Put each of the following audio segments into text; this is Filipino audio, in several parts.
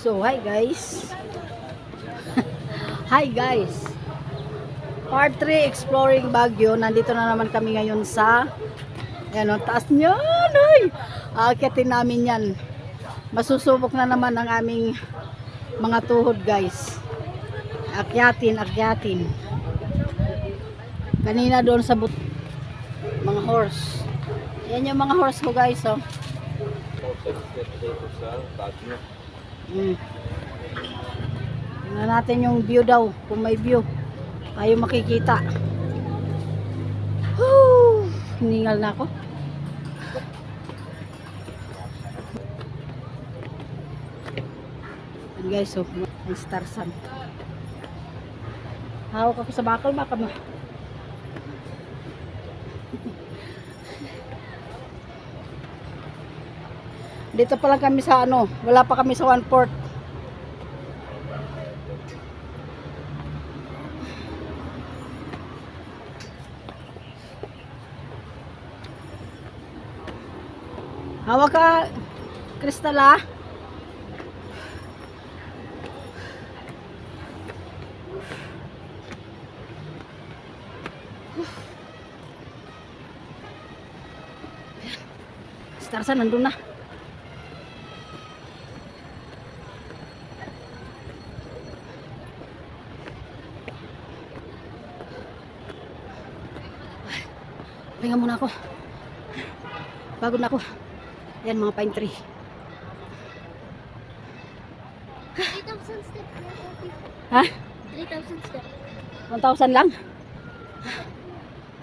So, hi guys. hi guys. Part 3 Exploring Baguio. Nandito na naman kami ngayon sa ano, taas niyan. Ay! Aakitin namin yan. Masusubok na naman ang aming mga tuhod guys. Akyatin, akyatin. Kanina doon sa mga horse. Yan yung mga horse ko guys, oh. Mm. Tingnan natin yung view daw, kung may view. Tayo makikita. Whew! Hiningal na ako. Yan guys, so, may star sun. Hawak ako sa bakal, baka ma... Dito pa lang kami sa ano, wala pa kami sa one port. Hawak ka, Crystal ah. Starsa nandun na. Pahinga muna ako. Pagod na ako. Yan mga pine tree. 3,000 step na okay. Ha? 3,000 step. 1,000 lang?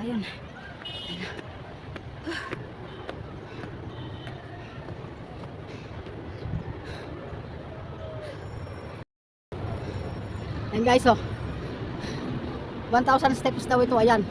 Ayun. Ayan guys, oh. 1,000 steps daw ito, ayan.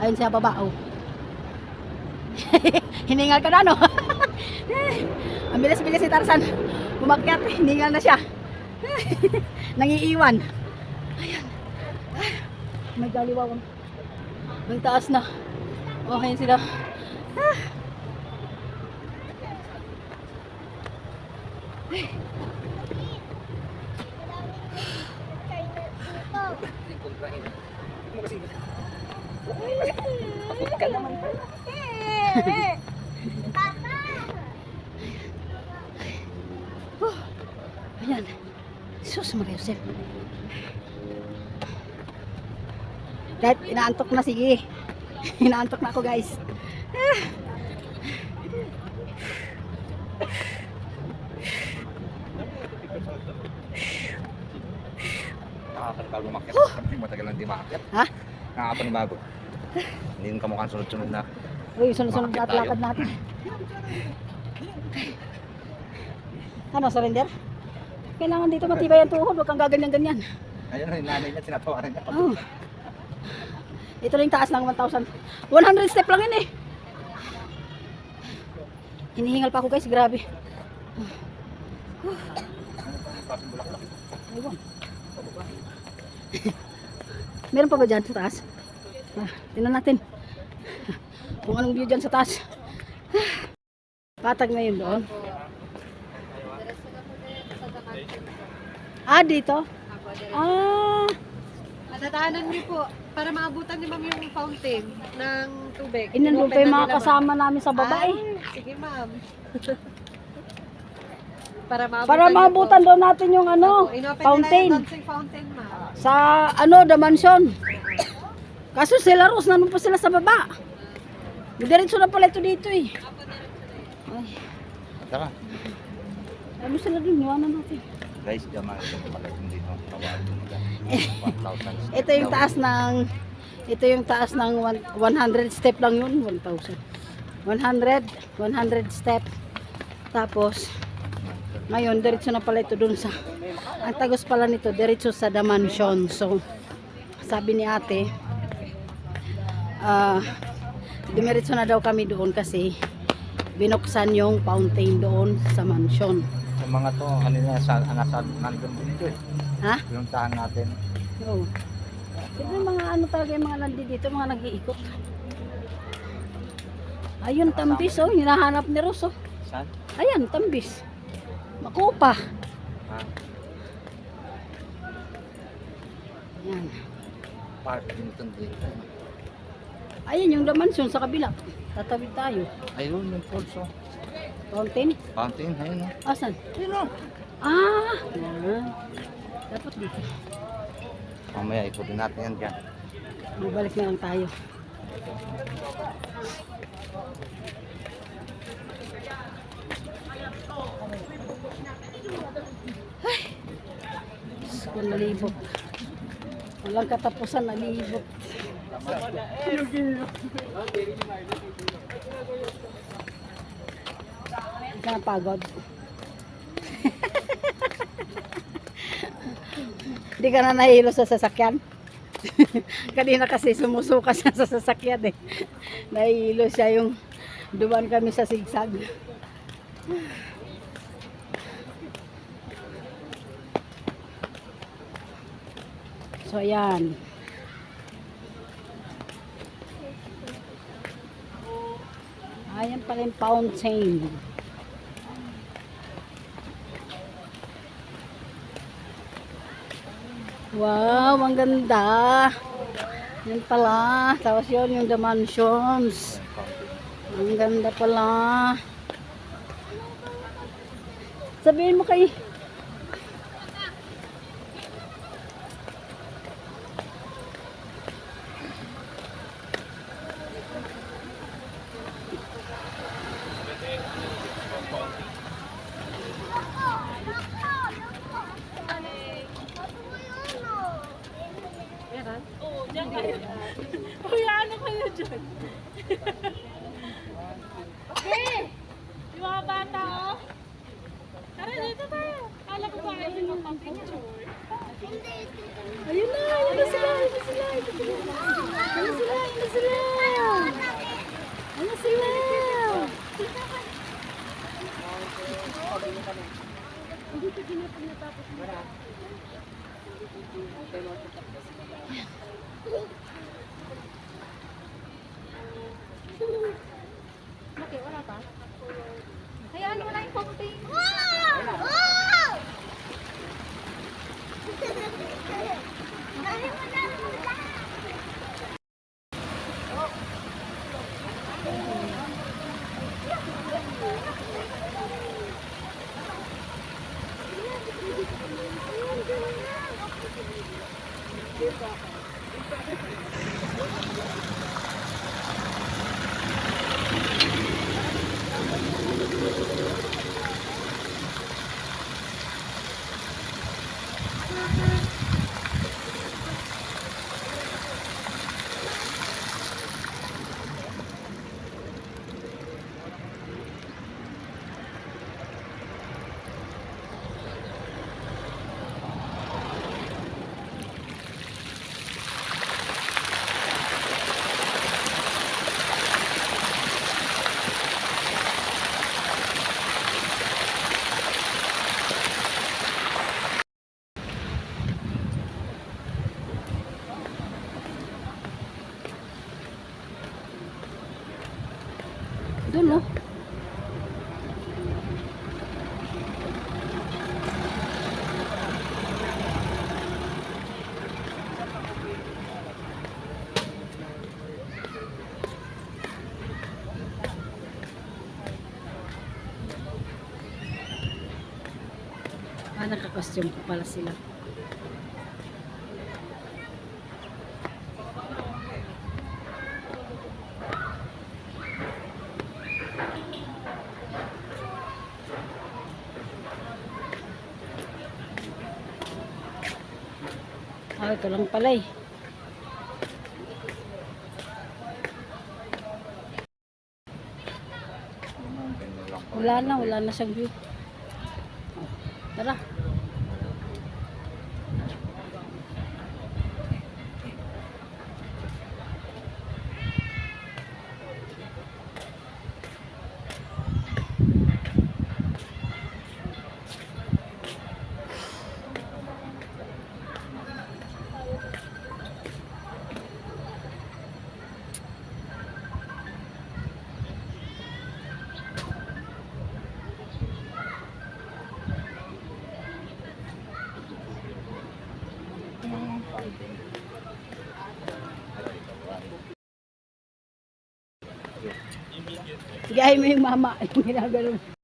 Ayun siya baba, oh. Hiningal ka na, no? Ang bilis-bilis si Tarzan. Umakyat, hiningal na siya. Nangiiwan. Ayan. May galiwawan. Ang taas na. Okay sila. Ah. Oh, ayan. Sus, Maria Josep. Kahit inaantok na, sige. inaantok na ako, guys. Nakakapanibago umakyat. Matagal lang di maakyat. Ha? Nakakapanibago. Hindi ka mukhang sunod-sunod na. Uy, sunod-sunod na lakad natin. Ano, surrender? Kailangan dito matibay ang tuhod, huwag kang gaganyan-ganyan. Ayun, yung nanay niya, sinatawaran niya. Oh. Ito lang taas ng 1,000. 100 step lang yun eh. Hinihingal pa ako guys, grabe. Ayun. Meron pa ba dyan sa taas? Ah, tingnan natin. Kung anong view dyan sa taas. Patag na yun doon. Ah, dito? Ah, Matatahanan niyo po para maabutan ni ma'am yung fountain ng tubig. inandun pa yung mga kasama namin sa babae. Ay, sige ma'am. para maabutan Para maabutan po. daw natin yung ano, fountain. yung fountain ma'am. Sa ano, the mansion. Kaso sila Rose, nandun pa sila sa baba. Diretso na pala ito dito eh. Ay, Tara. ano sila dun, iwanan natin. Guys, mga ito pala nila. 1,000. Ito yung taas ng, ito yung taas ng one- 100 step lang yun, 1,000. 100, 100 step. Tapos, ngayon, diretso na pala ito dun sa, ang tagos pala nito, diretso sa The Mansion. So, sabi ni ate, ah, dumiretso na daw kami doon kasi binuksan yung fountain doon sa mansion. Yung mga to, kanina, sa, nasa, nandun din ito eh. Ha? Pinuntahan natin. Oo. Siyempre mga ano talaga yung mga nandi dito, mga nag-iikot. Ayun, tambis oh. Hinahanap ni Ros oh. Saan? Ayan, tambis. Makupa. Ha? Yan. Park Newton dito. Ayan yung lamansyon sa kabila. Tatabi tayo. Ayun, yung pulso. Fountain. Fountain, ayun o. Asan? Ayun o. Ah! Yan. Dapat dito. Mamaya ikutin natin yan dyan. Balik na lang tayo. Ay! Ko, nalibot. Walang katapusan, nalibot. Hindi ka napagod. Hindi ka na nahilo sa sasakyan. Kanina kasi sumusuka siya sa sasakyan eh. Nahihilo siya yung duman kami sa sigsag. So ayan. Ayan pala yung fountain. Wow, ang ganda. Yan pala. Tapos yun yung the mansions. Ang ganda pala. Sabihin mo kay... Meron? Yung mga bata, oh. Tara, dito tayo. Kala ko ba ay yung picture? Ayun na, ayun na sila, na sila, ayun na sila. Na sila, na sila. Bakit, Ah, naka-costume pa pala sila. Ah, ito lang pala eh. Wala na, wala na siyang view. Oh, Tara. Sige, ay yung mama. Ginagano.